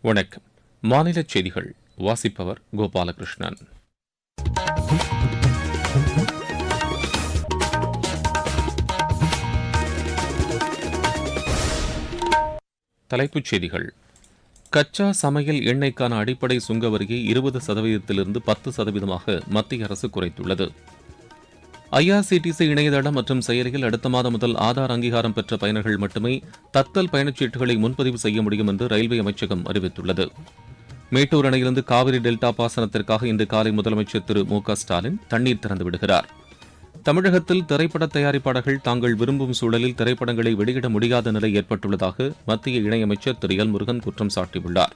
வணக்கம். மாநில செய்திகள் வாசிப்பவர் கோபாலகிருஷ்ணன். தலைப்புச் செய்திகள். கச்சா சமையல் எண்ணெய்க்கான அடிப்படை சுங்க வரியை இருபது சதவீதத்திலிருந்து பத்து சதவீதமாக மத்திய அரசு குறைத்துள்ளது. ஐஆர்சிடிசி இணையதளம் மற்றும் செயலியில் அடுத்த மாதம் முதல் ஆதார் அங்கீகாரம் பெற்ற பயணர்கள் மட்டுமே தத்தல் பயணச்சீட்டுகளை முன்பதிவு செய்ய முடியும் என்று ரயில்வே அமைச்சகம் அறிவித்துள்ளது. மேட்டூர் அணையிலிருந்து காவிரி டெல்டா பாசனத்திற்காக இன்று காலை முதலமைச்சர் திரு மு க ஸ்டாலின் தண்ணீர் திறந்து விடுகிறார். தமிழகத்தில் திரைப்பட தயாரிப்பாளர்கள் தாங்கள் விரும்பும் சூழலில் திரைப்படங்களை வெளியிட முடியாத நிலை ஏற்பட்டுள்ளதாக மத்திய இணையமைச்சர் திரு எல் முருகன் குற்றம் சாட்டியுள்ளார்.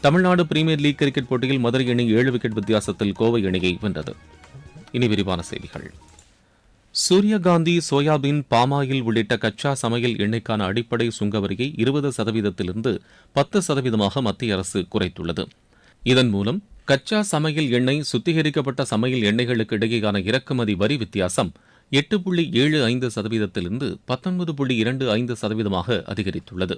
தமிழ்நாடு பிரீமியர் லீக் கிரிக்கெட் போட்டியில் மதுரை அணி ஏழு விக்கெட் வித்தியாசத்தில் கோவை அணியை வென்றது. இனி விரிவான செய்திகள். சூரியகாந்தி சோயாபீன் பாமாயில் உள்ளிட்ட கச்சா சமையல் எண்ணெய்க்கான அடிப்படை சுங்கவரியை இருபது சதவீதத்திலிருந்து பத்து சதவீதமாக மத்திய அரசு குறைத்துள்ளது. இதன் மூலம் கச்சா சமையல் எண்ணெய் சுத்திகரிக்கப்பட்ட சமையல் எண்ணெய்களுக்கு இடையேயான இறக்குமதி வரி வித்தியாசம் எட்டு புள்ளி ஏழு ஐந்து சதவீதத்திலிருந்து பத்தொன்பது புள்ளி இரண்டு ஐந்து சதவீதமாக அதிகரித்துள்ளது.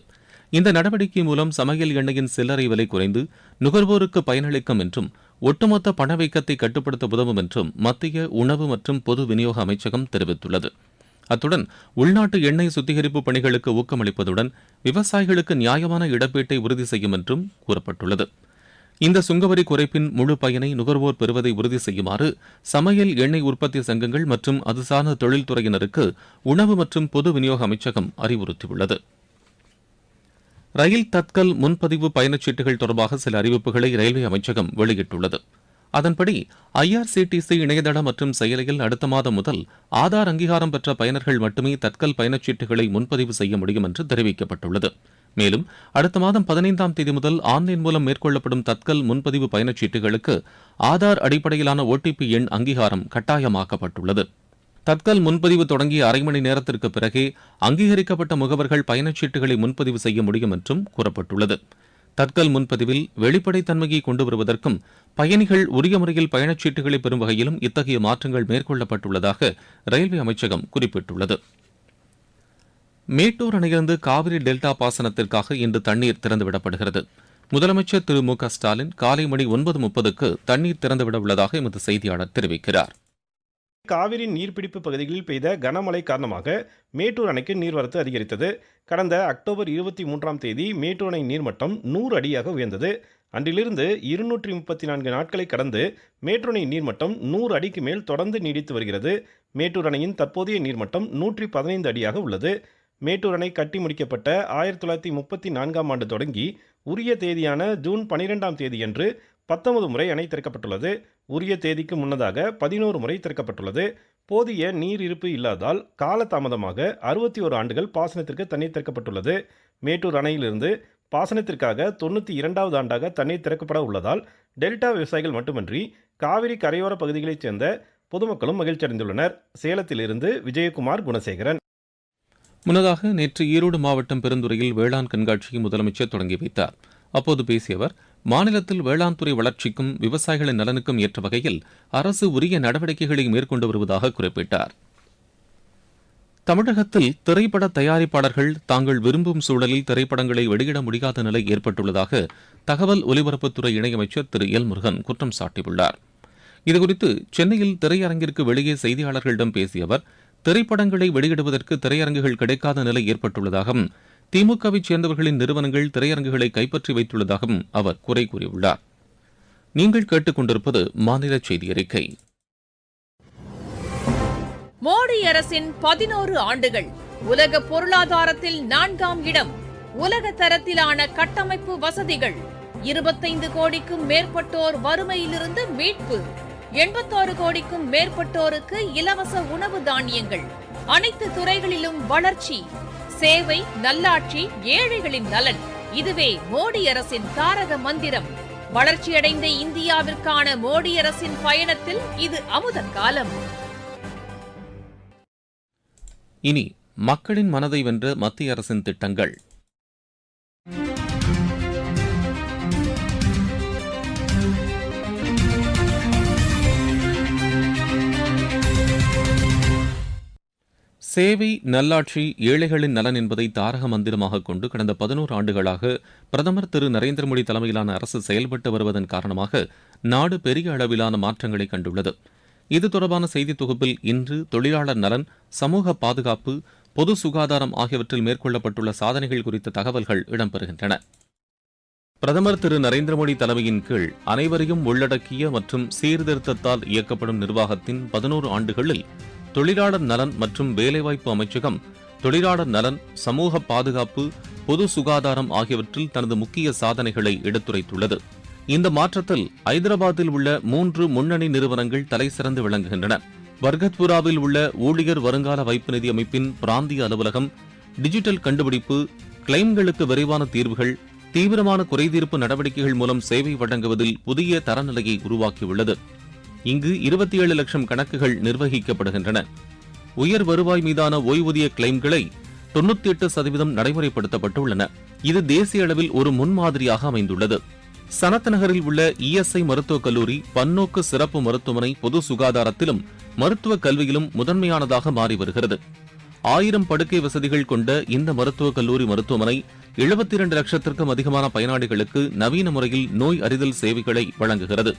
இந்த நடவடிக்கை மூலம் சமையல் எண்ணெயின் சில்லறை விலை குறைந்து நுகர்வோருக்கு பயனளிக்கும் என்றும் ஒட்டுமொத்த பணவீக்கத்தை கட்டுப்படுத்த உதவும் என்றும் மத்திய உணவு மற்றும் பொது விநியோக அமைச்சகம் தெரிவித்துள்ளது. அத்துடன் உள்நாட்டு எண்ணெய் சுத்திகரிப்பு பணிகளுக்கு ஊக்கமளிப்பதுடன் விவசாயிகளுக்கு நியாயமான இழப்பீட்டை உறுதி செய்யும் என்றும் கூறப்பட்டுள்ளது. இந்த சுங்கவரி குறைப்பின் முழு பயனை நுகர்வோர் பெறுவதை உறுதி செய்யுமாறு சமையல் எண்ணெய் உற்பத்தி சங்கங்கள் மற்றும் அது சார்ந்த தொழில்துறையினருக்கு உணவு மற்றும் பொது விநியோக அமைச்சகம் அறிவுறுத்தியுள்ளது. ரயில் தத்கல் முன்பதிவு பயணச்சீட்டுகள் தொடர்பாக சில அறிவிப்புகளை ரயில்வே அமைச்சகம் வெளியிட்டுள்ளது. அதன்படி ஐஆர்சிடிசி இணையதளம் மற்றும் செயலியில் அடுத்த மாதம் முதல் ஆதார் அங்கீகாரம் பெற்ற பயனர்கள் மட்டுமே தற்கல் பயணச்சீட்டுகளை முன்பதிவு செய்ய முடியும் என்று தெரிவிக்கப்பட்டுள்ளது. மேலும் அடுத்த மாதம் பதினைந்தாம் தேதி முதல் ஆன்லைன் மூலம் மேற்கொள்ளப்படும் தற்கல் முன்பதிவு பயணச்சீட்டுகளுக்கு ஆதார் அடிப்படையிலான ஓடிபி எண் அங்கீகாரம் கட்டாயமாக்கப்பட்டுள்ளது. தட்கல் முன்பதிவு தொடங்கிய அரை மணி நேரத்திற்கு பிறகே அங்கீகரிக்கப்பட்ட முகவர்கள் பயணச்சீட்டுகளை முன்பதிவு செய்ய முடியும் என்றும் கூறப்பட்டுள்ளது. தட்கல் முன்பதிவில் வெளிப்படைத்தன்மையை கொண்டு வருவதற்கும் பயணிகள் உரிய முறையில் பயணச்சீட்டுகளை பெறும் வகையிலும் இத்தகைய மாற்றங்கள் மேற்கொள்ளப்பட்டுள்ளதாக ரயில்வே அமைச்சகம் குறிப்பிட்டுள்ளது. மேட்டூர் அணையிலிருந்து காவிரி டெல்டா பாசனத்திற்காக இன்று தண்ணீர் திறந்துவிடப்படுகிறது. முதலமைச்சர் திரு மு க ஸ்டாலின் காலை மணி ஒன்பது முப்பதுக்கு தண்ணீர் திறந்துவிட உள்ளதாக எமது செய்தியாளர் தெரிவிக்கிறார். காவிரி நீர்பிடிப்பு பகுதிகளில் பெய்த கனமழை காரணமாக மேட்டூர் அணைக்கு நீர்வரத்து அதிகரித்தது. கடந்த அக்டோபர் இருபத்தி மூன்றாம் தேதி மேட்டூர் அணை நீர்மட்டம் நூறு அடியாக உயர்ந்தது. அன்றிலிருந்து இருநூற்றி முப்பத்தி நான்கு நாட்களை கடந்து மேட்டூர் அணை நீர்மட்டம் நூறு அடிக்கு மேல் தொடர்ந்து நீடித்து வருகிறது. மேட்டூர் அணையின் தற்போதைய நீர்மட்டம் நூற்றி பதினைந்து அடியாக உள்ளது. மேட்டூர் அணை கட்டி முடிக்கப்பட்ட ஆயிரத்தி தொள்ளாயிரத்தி முப்பத்தி நான்காம் ஆண்டு தொடங்கி உரிய தேதியான ஜூன் பனிரெண்டாம் தேதியன்று பத்தொன்பது முறை அணை திறக்கப்பட்டுள்ளது. உரிய தேதிக்கு முன்னதாக பதினோரு முறை திறக்கப்பட்டுள்ளது. போதிய நீர் இருப்பு இல்லாதால் காலதாமதமாக அறுபத்தி ஒரு ஆண்டுகள் பாசனத்திற்கு தண்ணீர் திறக்கப்பட்டுள்ளது. மேட்டூர் அணையிலிருந்து பாசனத்திற்காக தொண்ணூற்றி இரண்டாவது ஆண்டாக தண்ணீர் திறக்கப்பட உள்ளதால் டெல்டா விவசாயிகள் மட்டுமின்றி காவிரி கரையோர பகுதிகளைச் சேர்ந்த பொதுமக்களும் மகிழ்ச்சி அடைந்துள்ளனர் சேலத்திலிருந்து விஜயகுமார் குணசேகரன். முன்னதாக நேற்று ஈரோடு மாவட்டம் பெருந்துறையில் வேளாண் கண்காட்சியை முதலமைச்சர் தொடங்கி வைத்தார். அப்போது பேசிய அவர் மாநிலத்தில் வேளாண் துறை வளர்ச்சிக்கும் விவசாயிகளின் நலனுக்கும் ஏற்ற வகையில் அரசு உரிய நடவடிக்கைகளை மேற்கொண்டு வருவதாக குறிப்பிட்டார். தமிழகத்தில் திரைப்பட தயாரிப்பாளர்கள் தாங்கள் விரும்பும் சூழலில் திரைப்படங்களை வெளியிட முடியாத நிலை ஏற்பட்டுள்ளதாக தகவல் ஒலிபரப்புத்துறை இணையமைச்சர் திரு. எல். முருகன் குற்றம் சாட்டியுள்ளார். இதுகுறித்து சென்னையில் திரையரங்கிற்கு வெளியே செய்தியாளர்களிடம் பேசிய அவர் திரைப்படங்களை வெளியிடுவதற்கு திரையரங்குகள் கிடைக்காத நிலை ஏற்பட்டுள்ளதாகவும் திமுகவைச் சேர்ந்தவர்களின் நிறுவனங்கள் திரையரங்குகளை கைப்பற்றி வைத்துள்ளதாகவும் அவர் குறை கூறியுள்ளார். நீங்கள் கேட்டுக்கொண்டிருப்பது மாநில செய்தி அறிக்கை. மோடி அரசின் பதினோரு ஆண்டுகள் உலக பொருளாதாரத்தில் நான்காம் இடம் உலக தரத்திலான கட்டமைப்பு வசதிகள் இருபத்தைந்து கோடிக்கும் மேற்பட்டோர் வறுமையிலிருந்து மீட்பு எண்பத்தாறு கோடிக்கும் மேற்பட்டோருக்கு இலவச உணவு தானியங்கள் அனைத்து துறைகளிலும் வளர்ச்சி. சேவை நல்லாட்சி ஏழைகளின் நலன். இதுவே மோடி அரசின் தாரக மந்திரம். வளர்ச்சியடைந்த இந்தியாவிற்கான மோடி அரசின் பயணத்தில் இது அமுத காலம். இனி மக்களின் மனதை வென்ற மத்திய அரசின் திட்டங்கள். சேவை நல்லாட்சி ஏழைகளின் நலன் என்பதை தாரக மந்திரமாக கொண்டு கடந்த பதினோரு ஆண்டுகளாக பிரதமர் திரு நரேந்திர மோடி தலைமையிலான அரசு செயல்பட்டு வருவதன் காரணமாக நாடு பெரிய அளவிலான மாற்றங்களை கண்டுள்ளது. இது தொடர்பான செய்தி தொகுப்பில் இன்று தொழிலாளர் நலன் சமூக பாதுகாப்பு பொது சுகாதாரம் ஆகியவற்றில் மேற்கொள்ளப்பட்டுள்ள சாதனைகள் குறித்த தகவல்கள் இடம்பெறுகின்றன. பிரதமர் திரு நரேந்திர மோடி தலைமையின் கீழ் அனைவரையும் உள்ளடக்கிய மற்றும் சீர்திருத்தத்தால் இயக்கப்படும் நிர்வாகத்தின் பதினோரு ஆண்டுகளில் தொழிலாளர் நலன் மற்றும் வேலைவாய்ப்பு அமைச்சகம் தொழிலாளர் நலன் சமூக பாதுகாப்பு பொது சுகாதாரம் ஆகியவற்றில் தனது முக்கிய சாதனைகளை எடுத்துரைத்துள்ளது. இந்த மாற்றத்தில் ஐதராபாத்தில் உள்ள மூன்று முன்னணி நிறுவனங்கள் தலைசிறந்து விளங்குகின்றன. வர்கத்புராவில் உள்ள ஊழியர் வருங்கால வைப்பு நிதி அமைப்பின் பிராந்திய அலுவலகம் டிஜிட்டல் கண்டுபிடிப்பு கிளைம்களுக்கு விரைவான தீர்வுகள் தீவிரமான குறைதீர்ப்பு நடவடிக்கைகள் மூலம் சேவை வழங்குவதில் புதிய தரநிலையை உருவாக்கியுள்ளது. இங்கு இருபத்தி ஏழு லட்சம் கணக்குகள் நிர்வகிக்கப்படுகின்றன. உயர் வருவாய் மீதான ஓய்வூதிய கிளைம்களை தொண்ணூத்தி எட்டு சதவீதம் நடைமுறைப்படுத்தப்பட்டுள்ளன. இது தேசிய அளவில் ஒரு முன்மாதிரியாக அமைந்துள்ளது. சனத் நகரில் உள்ள இஎஸ்ஐ மருத்துவக் கல்லூரி பன்னோக்கு சிறப்பு மருத்துவமனை பொது சுகாதாரத்திலும் மருத்துவ கல்வியிலும் முதன்மையானதாக மாறி வருகிறது. ஆயிரம் படுக்கை வசதிகள் கொண்ட இந்த மருத்துவக் கல்லூரி மருத்துவமனை எழுபத்தி இரண்டு லட்சத்திற்கும் அதிகமான பயனாளிகளுக்கு நவீன முறையில் நோய் அறிதல் சேவைகளை வழங்குகிறது.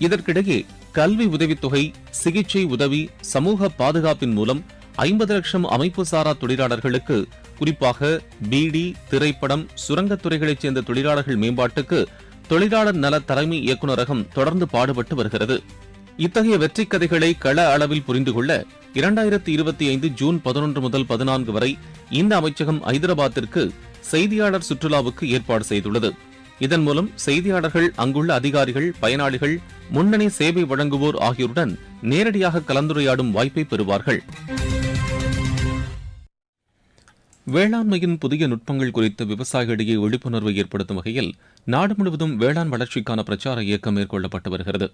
இதற்கிடையே கல்வி உதவித்தொகை சிகிச்சை உதவி சமூக பாதுகாப்பின் மூலம் ஐம்பது லட்சம் அமைப்பு சாரா தொழிலாளர்களுக்கு குறிப்பாக பீடி திரைப்படம் சுரங்கத்துறைகளைச் சேர்ந்த தொழிலாளர்கள் மேம்பாட்டுக்கு தொழிலாளர் நல தலைமை இயக்குநரகம் தொடர்ந்து பாடுபட்டு வருகிறது. இத்தகைய வெற்றிக் கதைகளை கள அளவில் புரிந்து கொள்ள இரண்டாயிரத்தி இருபத்தி ஐந்து ஜூன் பதினொன்று முதல் பதினான்கு வரை இந்த அமைச்சகம் ஐதராபாத்திற்கு செய்தியாளர் சுற்றுலாவுக்கு ஏற்பாடு செய்துள்ளது. இதன் மூலம் செய்தியாளர்கள் அங்குள்ள அதிகாரிகள் பயனாளிகள் முன்னணி சேவை வழங்குவோர் ஆகியோருடன் நேரடியாக கலந்துரையாடும் வாய்ப்பை பெறுவார்கள். வேளாண்மையின் புதிய நுட்பங்கள் குறித்து விவசாயிகளிடையே விழிப்புணர்வை ஏற்படுத்தும் வகையில் நாடு முழுவதும் வேளாண் வளர்ச்சிக்கான பிரச்சார இயக்கம் மேற்கொள்ளப்பட்டு வருகிறது.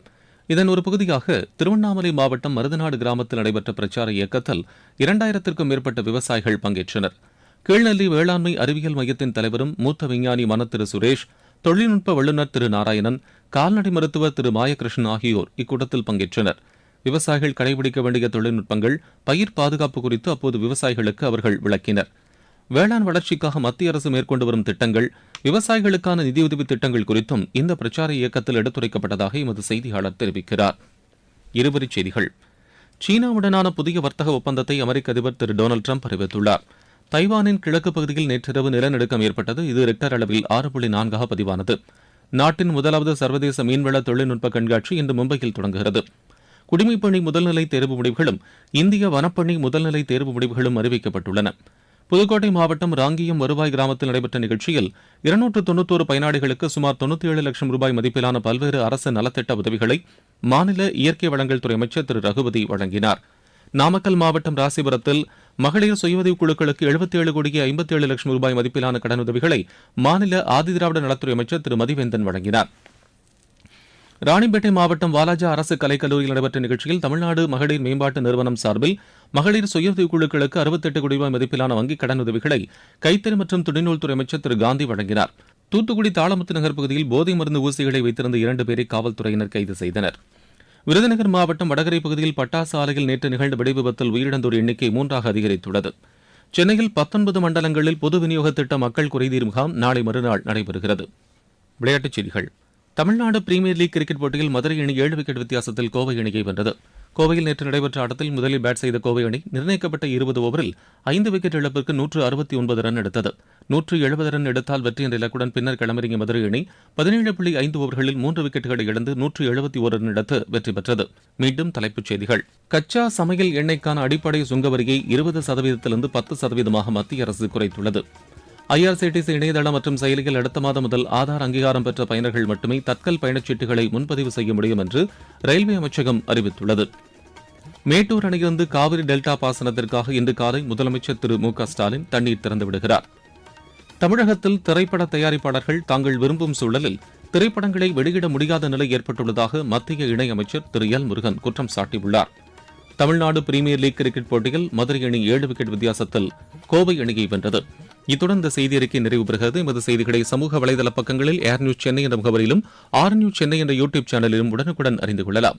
இதன் ஒரு பகுதியாக திருவண்ணாமலை மாவட்டம் மருதநாடு கிராமத்தில் நடைபெற்ற பிரச்சார இயக்கத்தில் இரண்டாயிரத்திற்கும் மேற்பட்ட விவசாயிகள் பங்கேற்றனர். கீழ்நெல்லி வேளாண்மை அறிவியல் மையத்தின் தலைவரும் மூத்த விஞ்ஞானி மன திரு சுரேஷ் தொழில்நுட்ப வல்லுநர் திரு நாராயணன் கால்நடை மருத்துவர் திரு மாயகிருஷ்ணன் ஆகியோர் இக்கூட்டத்தில் பங்கேற்றனர். விவசாயிகள் கடைபிடிக்க வேண்டிய தொழில்நுட்பங்கள் பயிர் பாதுகாப்பு குறித்து அப்போது விவசாயிகளுக்கு அவர்கள் விளக்கினர். வேளாண் வளர்ச்சிக்காக மத்திய அரசு மேற்கொண்டு வரும் திட்டங்கள் விவசாயிகளுக்கான நிதியுதவி திட்டங்கள் குறித்தும் இந்த பிரச்சார இயக்கத்தில் எடுத்துரைக்கப்பட்டதாக எமது செய்தியாளர் தெரிவிக்கிறார். இருவரிச் செய்திகள். சீனாவுடனான புதிய வர்த்தக ஒப்பந்தத்தை அமெரிக்க அதிபர் திரு டொனால்டு ட்ரம்ப் அறிவித்துள்ளார். தைவானின் கிழக்கு பகுதியில் நேற்றிரவு நிலநடுக்கம் ஏற்பட்டது. இது ரெக்டர் அளவில் ஆறு புள்ளி நான்காக பதிவானது. நாட்டின் முதலாவது சர்வதேச மீன்வள தொழில்நுட்ப கண்காட்சி இன்று மும்பையில் தொடங்குகிறது. குடிமைப்பணி முதல்நிலை தேர்வு முடிவுகளும் இந்திய வனப்பணி முதல்நிலை தேர்வு முடிவுகளும் அறிவிக்கப்பட்டுள்ளன. புதுக்கோட்டை மாவட்டம் ராங்கியம் வருவாய் கிராமத்தில் நடைபெற்ற நிகழ்ச்சியில் இருநூற்று தொன்னூத்தோரு பயனாளிகளுக்கு சுமார் தொண்ணூத்தி ஏழு லட்சம் ரூபாய் மதிப்பிலான பல்வேறு அரசு நலத்திட்ட உதவிகளை மாநில இயற்கை வளங்கள் துறை அமைச்சர் திரு ரகுபதி வழங்கினார். நாமக்கல் மாவட்டம் ராசிபுரத்தில் மகளிர் சுயஉதவி குழுக்களுக்கு எழுபத்தி ஏழு கோடியே ஐம்பத்தி ஏழு லட்சம் ரூபாய் மதிப்பிலான கடனுதவிகளை மாநில ஆதிதிராவிட நலத்துறை அமைச்சர் திரு. மதிவேந்தன் வழங்கினார். ராணிப்பேட்டை மாவட்டம் வாலாஜா அரசு கலைக்கல்லூரியில் நடைபெற்ற நிகழ்ச்சியில் தமிழ்நாடு மகளிர் மேம்பாட்டு நிறுவனம் சார்பில் மகளிர் சுய குழுக்களுக்கு அறுபத்தெட்டு கோடி ரூபாய் மதிப்பிலான வங்கிக் கடன் உதவிகளை கைத்தறி மற்றும் துணைநூல்துறை அமைச்சர் திரு. காந்தி வழங்கினார். தூத்துக்குடி தாளமுத்து நகர் பகுதியில் போதை மருந்து ஊசிகளை வைத்திருந்த இரண்டு பேரை காவல்துறையினர் கைது செய்தனர். விருதுநகர் மாவட்டம் வடகரை பகுதியில் பட்டாசு ஆலையில் நேற்று நிகழ்ந்த வெடிவிபத்தில் உயிரிழந்தோர் எண்ணிக்கை மூன்றாக அதிகரித்துள்ளது. சென்னையில் பத்தொன்பது மண்டலங்களில் பொது விநியோக திட்ட மக்கள் குறைதீர் முகாம் நாளை மறுநாள் நடைபெறுகிறது. விளையாட்டுச் செய்திகள். தமிழ்நாடு பிரீமியர் லீக் கிரிக்கெட் போட்டியில் மதுரை அணி ஏழு விக்கெட் வித்தியாசத்தில் கோவை அணியை வென்றது. கோவையில் நேற்று நடைபெற்ற ஆட்டத்தில் முதலில் பேட் செய்த கோவை அணி நிர்ணயிக்கப்பட்ட இருபது ஓவரில் ஐந்து விக்கெட் இழப்பிற்கு நூற்று அறுபத்தி ஒன்பது ரன் எடுத்தது. நூற்று எழுபது ரன் எடுத்தால் வெற்றி என்ற இலக்குடன் பின்னர் களமிறங்கிய மதுரை அணி பதினேழு புள்ளி ஐந்து ஓவர்களில் மூன்று விக்கெட்டுகளை இழந்து நூற்று எழுபத்தி ஒரு ரன் எடுத்து வெற்றி பெற்றது. மீண்டும் தலைப்புச் செய்திகள். கச்சா சமையல் எண்ணெய்க்கான அடிப்படை சுங்கவரியை இருபது சதவீதத்திலிருந்து பத்து சதவீதமாக மத்திய அரசு குறைத்துள்ளது. ஐஆர்சிடிசி இணையதளம் மற்றும் செயலியில் அடுத்த மாதம் முதல் ஆதார் அங்கீகாரம் பெற்ற பயனர்கள் மட்டுமே தற்கல் பயணச்சீட்டுகளை முன்பதிவு செய்ய முடியும் என்று ரயில்வே அமைச்சகம் அறிவித்துள்ளது. மேட்டூர் அணையிலிருந்து காவிரி டெல்டா பாசனத்திற்காக இன்று காலை முதலமைச்சர் திரு மு க ஸ்டாலின் தண்ணீர் திறந்து விடுகிறார். தமிழகத்தில் திரைப்பட தயாரிப்பாளர்கள் தாங்கள் விரும்பும் சூழலில் திரைப்படங்களை வெளியிட முடியாத நிலை ஏற்பட்டுள்ளதாக மத்திய இணையமைச்சர் திரு எல் முருகன் குற்றம் சாட்டியுள்ளார். தமிழ்நாடு பிரீமியர் லீக் கிரிக்கெட் போட்டியில் மதுரை அணி ஏழு விக்கெட் வித்தியாசத்தில் கோவை அணியை வென்றது. இத்துடன் இந்த செய்தி அறிக்கை நிறைவு பெறுகிறது. எமது செய்திகளை சமூக வலைதள பக்கங்களில் ஏர் நியூஸ் சென்னை என்ற முகவரியிலும் ஆர் நியூஸ் சென்னை என்ற யூடியூப் சேனலிலும் உடனுக்குடன் அறிந்து கொள்ளலாம்.